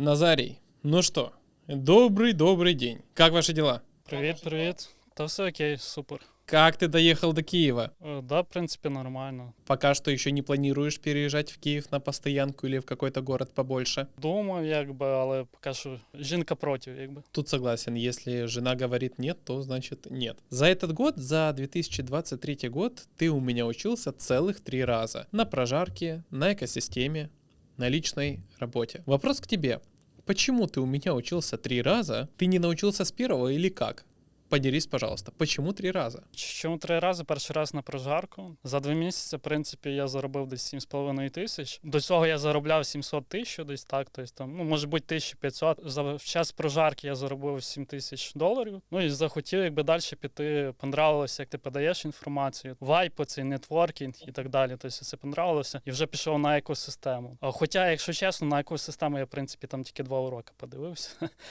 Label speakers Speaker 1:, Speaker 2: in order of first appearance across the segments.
Speaker 1: Назарий, ну что, добрый-добрый день. Как ваши дела?
Speaker 2: Привіт, привіт. Та все окей, супер.
Speaker 1: Как ты доехал до Киева?
Speaker 2: Е, Да, в принципі, нормально.
Speaker 1: Пока что еще не планируешь переезжать в Киев на постоянку или в какой-то город побольше?
Speaker 2: Думав, якби, але поки що жінка проти, якби.
Speaker 1: Тут согласен, если жена говорит нет, то значит нет. За этот год, за 2023 год, ты у меня учился целых три раза. На прожарке, на экосистеме, на личной работе. Вопрос к тебе. Почему ты у меня учился три раза? Ты не научился с первого или как? Поделись, пожалуйста, почему три раза?
Speaker 2: Чому три рази? Перший раз на прожарку. За два місяці, в принципі, я заробив десь 7,5 тисяч. До цього я заробляв 700 тисяч, десь так. Тобто там, ну, може бути 1500. За в час прожарки я заробив 7 тисяч доларів. Ну і захотів, якби далі піти. Понравилося, як ти подаєш інформацію, вайп, цей нетворкінг і так далі. Тобто це понравилося. І вже пішов на екосистему. Хоча, якщо чесно, на екосистему я, в принципі, там тільки два уроки подивився.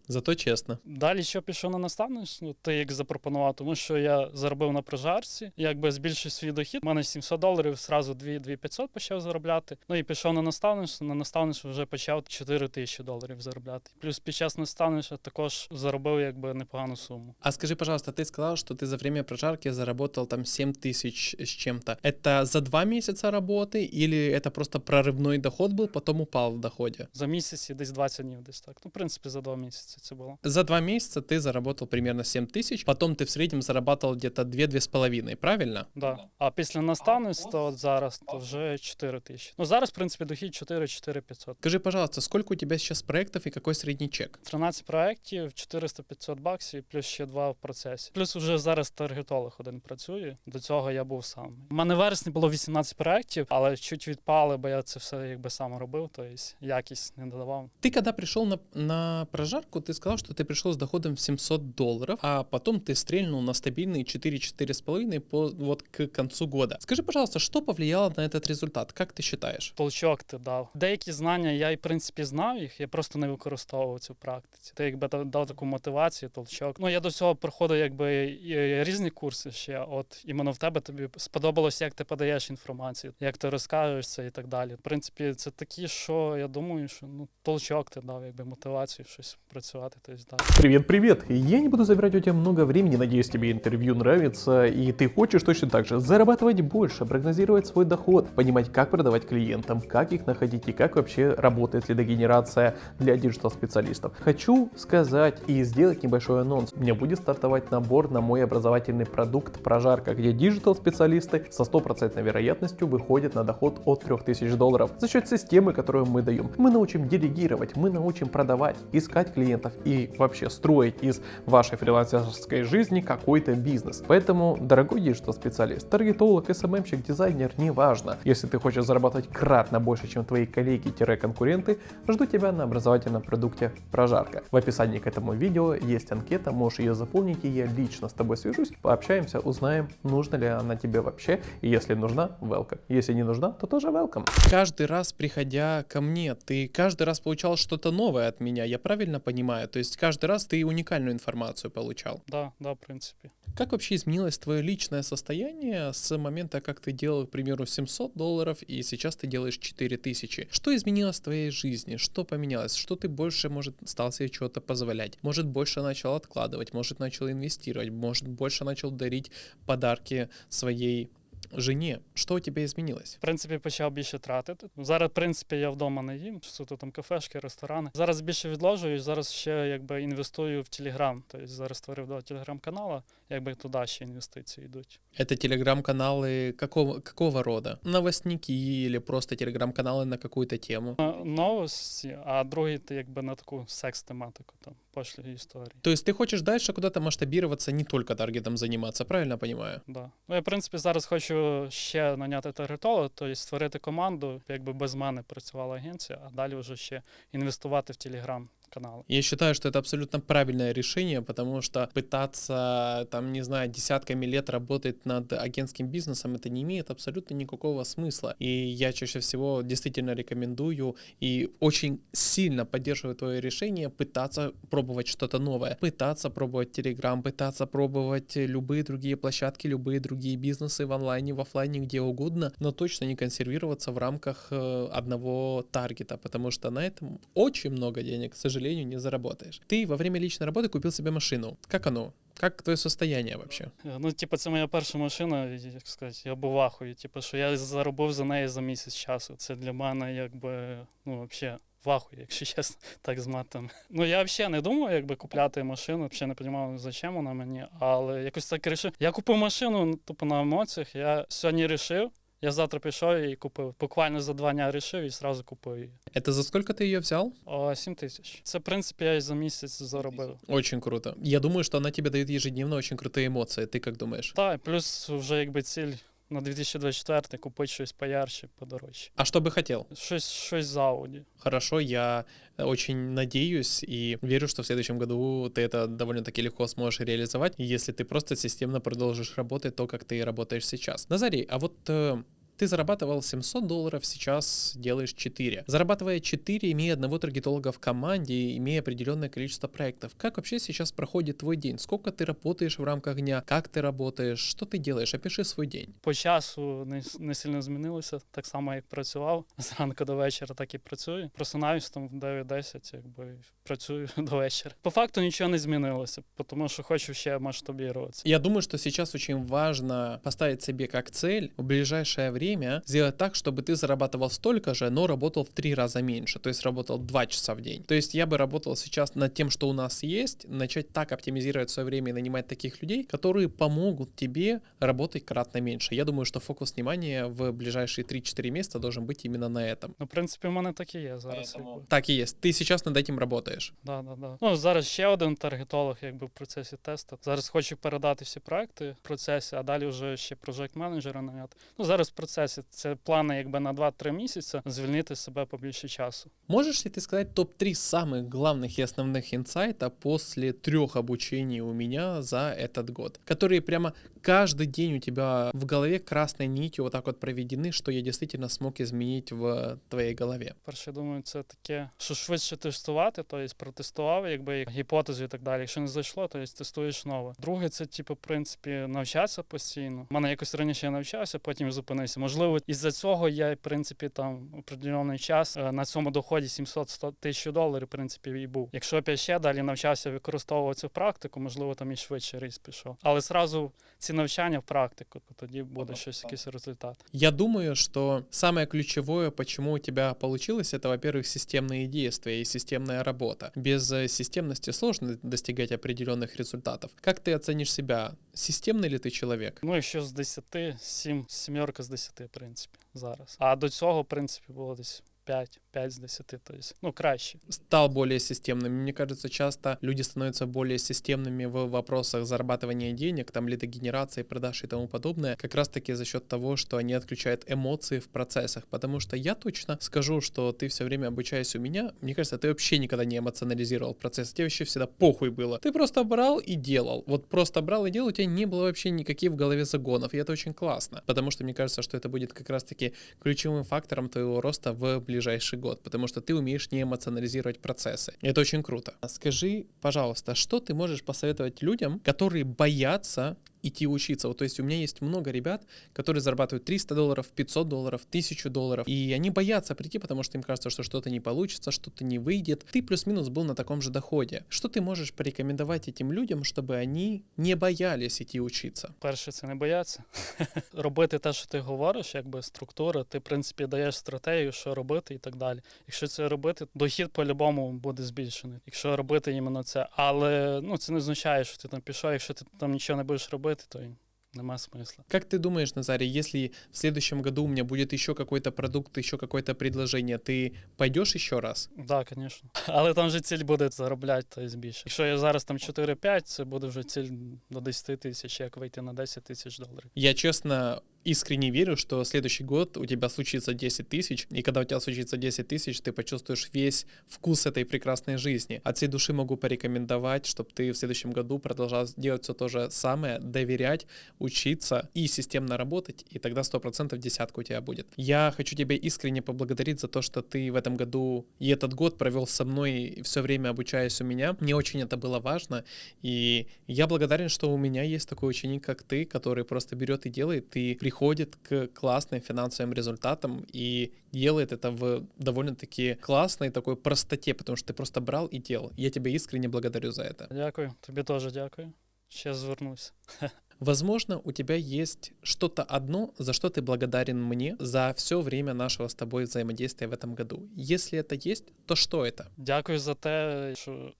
Speaker 1: Зато честно.
Speaker 2: Далі що пішов на наставництво, ти як запропонував, тому що я заробив на прожарці, якби збільшив свій дохід. У мене 700 доларів, зразу 2 2500 почав заробляти. Ну і пішов на наставництво. На наставництво вже почав 4 тисячі доларів заробляти. Плюс під час наставництва також заробив якби непогану суму.
Speaker 1: А скажи, пожалуйста, ты сказал, что ты за время прожарки заработал там 7 тысяч с чем-то. Это за два месяца работы или это просто прорывной доход был, потом упал в доходе?
Speaker 2: За місяць і десь 20 днів, десь так. Ну, в принципі, за два місяці це було.
Speaker 1: За два месяца ты заработал примерно 7 тысяч, потом ты в среднем зарабатывал где-то 2-2,5, правильно?
Speaker 2: Да. А після наставництва от зараз то вже 4 тисячі. Ну зараз, в принципі, дохід 4-4 500.
Speaker 1: Скажи, пожалуйста, сколько у тебя сейчас проектов и какой средний чек?
Speaker 2: 13 проєктів, 400-500 баксів, плюс ще два в процесі. Плюс уже зараз таргетолог один працює. До цього я був сам. У мене в вересні було 18 проєктів, але чуть відпали, бо я це все якби сам робив, тобто якість не додавав.
Speaker 1: Ты когда пришел на, на прожарку, ты сказал, что ты пришел с доходом в 700 долларов, а потом ты стрельнул на стабильные 4-4,5 по вот к концу года. Скажи, пожалуйста, что повлияло на этот результат? Как ты считаешь?
Speaker 2: Толчок ти дав. Деякі знання я і в принципі знав їх, я просто не використовував це в практиці. Ти якби дав, дав таку мотивацію, толчок. Ну я до цього проходив якби і різні курси ще. От іменно в тебе тобі сподобалося, як ти подаєш інформацію, як ти розкажеш це і так далі. В принципі, це такі, що я думаю, що ну толчок ти дав, якби мотивацію щось працювати. Тобто, далі.
Speaker 3: Привет, привет! Я не буду забирать у тебя много времени, надеюсь, тебе интервью нравится, и ты хочешь точно так же зарабатывать больше, прогнозировать свой доход, понимать, как продавать клиентам, как их находить и как вообще работает лидогенерация для диджитал-специалистов. Хочу сказать и сделать небольшой анонс. У меня будет стартовать набор на мой образовательный продукт «Прожарка», где диджитал-специалисты со стопроцентной вероятностью выходят на доход от 3000 долларов за счет системы, которую мы даем. Мы научим делегировать, мы научим продавать, искать клиентов и вообще строить из вашей фрилансерской жизни какой-то бизнес. Поэтому, дорогой диджитал-специалист, таргетолог, СММщик, дизайнер, неважно. Если ты хочешь зарабатывать кратно больше, чем твои коллеги-конкуренты, жду тебя на образовательном продукте «Прожарка». В описании к этому видео есть анкета, можешь ее заполнить, и я лично с тобой свяжусь, пообщаемся, узнаем, нужна ли она тебе вообще, и если нужна, welcome. Если не нужна, то тоже welcome.
Speaker 1: Каждый раз, приходя ко мне, ты каждый раз получал что-то новое от меня, я правильно понимаю? То есть каждый раз ты уникальную информацию получал.
Speaker 2: Да, да, в принципі.
Speaker 1: Как вообще изменилось твое личное состояние с момента, как ты делал, к примеру, 700 долларов, и сейчас ты делаешь 4000? Что изменилось в твоей жизни? Что поменялось? Что ты больше, может, стал себе чего-то позволять? Может, больше начал откладывать? Может, начал инвестировать? Может, больше начал дарить подарки своей жене? Что у тебя изменилось?
Speaker 2: В принципі, почав більше тратити. Зараз, в принципі, я вдома не їм, суто там кафешки, ресторани. Зараз більше відложую, зараз ще якби інвестую в Телеграм. Тобто зараз створив два телеграм-канала, якби туди ще інвестиції йдуть.
Speaker 1: Это телеграм-каналы какого, какого рода? Новостники или просто телеграм-каналы на какую-то тему?
Speaker 2: Е, Новості, а другий ти якби на таку секс-тематику, там пошлі історії.
Speaker 1: То есть ты хочешь дальше куда-то масштабироваться, не только таргетом заниматься, правильно понимаю?
Speaker 2: Да. Ну, я, в принципі, зараз хочу ще наняти таргетолога, тобто створити команду, якби без мене працювала агенція, а далі вже ще інвестувати в Телеграм канали.
Speaker 1: Я считаю, что это абсолютно правильное решение, потому что пытаться, там, не знаю, десятками лет работать над агентским бизнесом, это не имеет абсолютно никакого смысла. И я чаще всего действительно рекомендую и очень сильно поддерживаю твое решение пытаться пробовать что-то новое, пытаться пробовать Telegram, пытаться пробовать любые другие площадки, любые другие бизнесы в онлайне, в офлайне, где угодно, но точно не консервироваться в рамках э, одного таргета, потому что на этом очень много денег, к сожалению, не заработаешь. Ты во время личной работы купил себе машину. Как оно? Как твоє состояние вообще?
Speaker 2: Е, Ну, типу, це моя перша машина, як сказати, я був в ахуї. Типу, що я заробив за неї за місяць часу. Це для мене якби, ну, взагалі. В ахуї, якщо чесно, так з матами. Ну я взагалі не думав, якби купляти машину, взагалі не розумів, зачем вона мені, але якось так рішив. Я купив машину, ну, тупо на емоціях. Я сьогодні рішив, я завтра пішов і купив. Буквально за два дня рішив і одразу купив її.
Speaker 1: Это за сколько ты ее взял?
Speaker 2: О, 7 тисяч. Це, в принципі, я і за місяць заробив.
Speaker 1: Очень круто. Я думаю, что она тебе дает ежедневно очень крутые эмоции. Ты как думаешь?
Speaker 2: Так, і плюс вже якби ціль На 2024 купити щось поярче, подорожче.
Speaker 1: А что бы хотел?
Speaker 2: Щось, щось з Ауді.
Speaker 1: Хорошо, я очень надеюсь и верю, что в следующем году ты это довольно-таки легко сможешь реализовать, если ты просто системно продолжишь работать то, как ты работаешь сейчас. Назарий, а вот э, ты зарабатывал 700 долларов, сейчас делаешь 4. Зарабатывая 4, имея одного таргетолога в команде, имея определенное количество проектов, как вообще сейчас проходит твой день? Сколько ты работаешь в рамках дня? Как ты работаешь? Что ты делаешь? Опиши свой день.
Speaker 2: По часу не, с- не сильно змінилося, так само як працював. Зранку до вечора так і працюю. Просинаюсь там в 9-10, якби працюю до вечора. По факту нічого не змінилося, тому що хочу ще масштабіруватися.
Speaker 1: Я думаю, что сейчас очень важно поставить себе как цель в ближайшее время сделать так, чтобы ты зарабатывал столько же, но работал в три раза меньше, то есть работал два часа в день. То есть я бы работал сейчас над тем, что у нас есть, начать так оптимизировать свое время и нанимать таких людей, которые помогут тебе работать кратно меньше. Я думаю, что фокус внимания в ближайшие 3-4 месяца должен быть именно на этом.
Speaker 2: Ну, в принципі, в мене так і є зараз.
Speaker 1: Поэтому-
Speaker 2: Якби.
Speaker 1: Так и есть. Ты сейчас над этим работаешь.
Speaker 2: Да, да, да. Ну, зараз ще один таргетолог, якби в процесі тесту. Зараз хочу передати всі проекти в процесі, а далі вже ще проект менеджера наняти. Ну, зараз в процесі це плани якби на 2-3 місяці звільнити себе побільше часу.
Speaker 1: Можешь ли ты сказать топ-3 самых главных и основных инсайта после трех обучений у меня за этот год, которые прямо каждый день у тебя в голове красной нитью вот так вот проведены, что я действительно смог изменить в твоей голове?
Speaker 2: Перше, думаю, це таке, що швидше тестувати, тобто протестував, якби як гіпотезу і так далі. Якщо не зайшло, то есть тестуєш нове. Друге, це типу, в принципі, навчатися постійно. У мене якось раніше я навчався, потім зупинився. Можливо, із-за цього я, в принципі, там определений час е, на цьому доході 700-100 тисяч доларів, в принципі, і був. Якщо б я ще далі навчався використовувати цю практику, можливо, там і швидше ріс пішов. Але зразу ці навчання в практику, тоді буде щось, якийсь результат.
Speaker 1: Я думаю, что самое ключевое, почему у тебя получилось, это, во-первых, системные действия и системная работа. Без э, системности сложно достигать определенных результатов. Как ты оценишь себя? Системный ли ты человек?
Speaker 2: Ну, якщо з 10, 7, сімерка з 10, в принципі, зараз. А до цього, в принципі, було десь 5, 5 з 10, тобто, ну, краще.
Speaker 1: стал более системным. Мне кажется, часто люди становятся более системными в вопросах зарабатывания денег, там лидогенерации, продаж и тому подобное, как раз таки за счет того, что они отключают эмоции в процессах. Потому что я точно скажу, что ты все время обучаясь у меня, мне кажется, ты вообще никогда не эмоционализировал процесс. Тебе вообще всегда похуй было. Ты просто брал и делал. Вот просто брал и делал, у тебя не было вообще никаких в голове загонов. И это очень классно. Потому что мне кажется, что это будет как раз таки ключевым фактором твоего роста в ближайший год, потому что ты умеешь не эмоционализировать процессы. Это очень круто. Скажи, пожалуйста, что ты можешь посоветовать людям, которые боятся идти учиться. Вот, то есть у меня есть много ребят, которые зарабатывают 300 долларов, 500 долларов, 1000 долларов, и они боятся прийти, потому что им кажется, что что-то не получится, что-то не выйдет. Ты плюс-минус был на таком же доходе. Что ты можешь порекомендовать этим людям, чтобы они не боялись идти учиться?
Speaker 2: Перше, це не бояться. робити те, що ти говориш, якби структура, ти, в принципі, даєш стратегію, що робити і так далі. Якщо це робити, дохід по-любому буде збільшений. Якщо робити іменно це. Але ну, це не означає, що ти там пішов, якщо ти там нічого не будеш робити, то й нема смисла.
Speaker 1: Как ты думаешь, Назарий, если в следующем году у меня будет еще какой-то продукт, еще какое-то предложение, ты пойдешь еще раз?
Speaker 2: Так, да, звісно. Але там же ціль буде заробляти то есть більше. Якщо я зараз там 4-5, це буде вже ціль до 10 тисяч, як вийти на 10 тисяч доларів.
Speaker 1: Я честно искренне верю, что следующий год у тебя случится 10 тысяч, и когда у тебя случится 10 тысяч, ты почувствуешь весь вкус этой прекрасной жизни. От всей души могу порекомендовать, чтобы ты в следующем году продолжал делать все то же самое, доверять, учиться и системно работать, и тогда 100% десятка у тебя будет. Я хочу тебя искренне поблагодарить за то, что ты в этом году и этот год провел со мной все время обучаясь у меня. Мне очень это было важно, и я благодарен, что у меня есть такой ученик, как ты, который просто берет и делает, и приходит к классным финансовым результатам и делает это в довольно-таки классной такой простоте, потому что ты просто брал и делал. Я тебя искренне благодарю за это.
Speaker 2: Дякую, тобі теж дякую. Ще звернусь.
Speaker 1: Возможно, у тебя есть что-то одно, за что ты благодарен мне за все время нашего с тобой взаимодействия в этом году. Если это есть, то что это?
Speaker 2: Дякую за те, що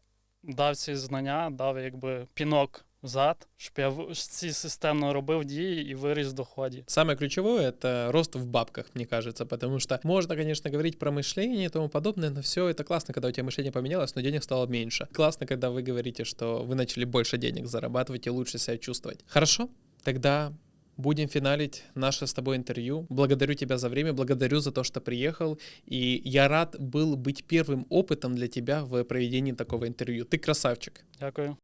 Speaker 2: дав ці знання, дав якби пінок взад, щоб я в- ці системно робив дії і виріс в доході.
Speaker 1: Самое ключевое — это рост в бабках, мне кажется, потому что можно, конечно, говорить про мышление и тому подобное, но все это классно, когда у тебя мышление поменялось, но денег стало меньше. Классно, когда вы говорите, что вы начали больше денег зарабатывать и лучше себя чувствовать. Хорошо? Тогда будем финалить наше с тобой интервью. Благодарю тебя за время, благодарю за то, что приехал, и я рад был быть первым опытом для тебя в проведении такого интервью. Ты красавчик.
Speaker 2: Дякую.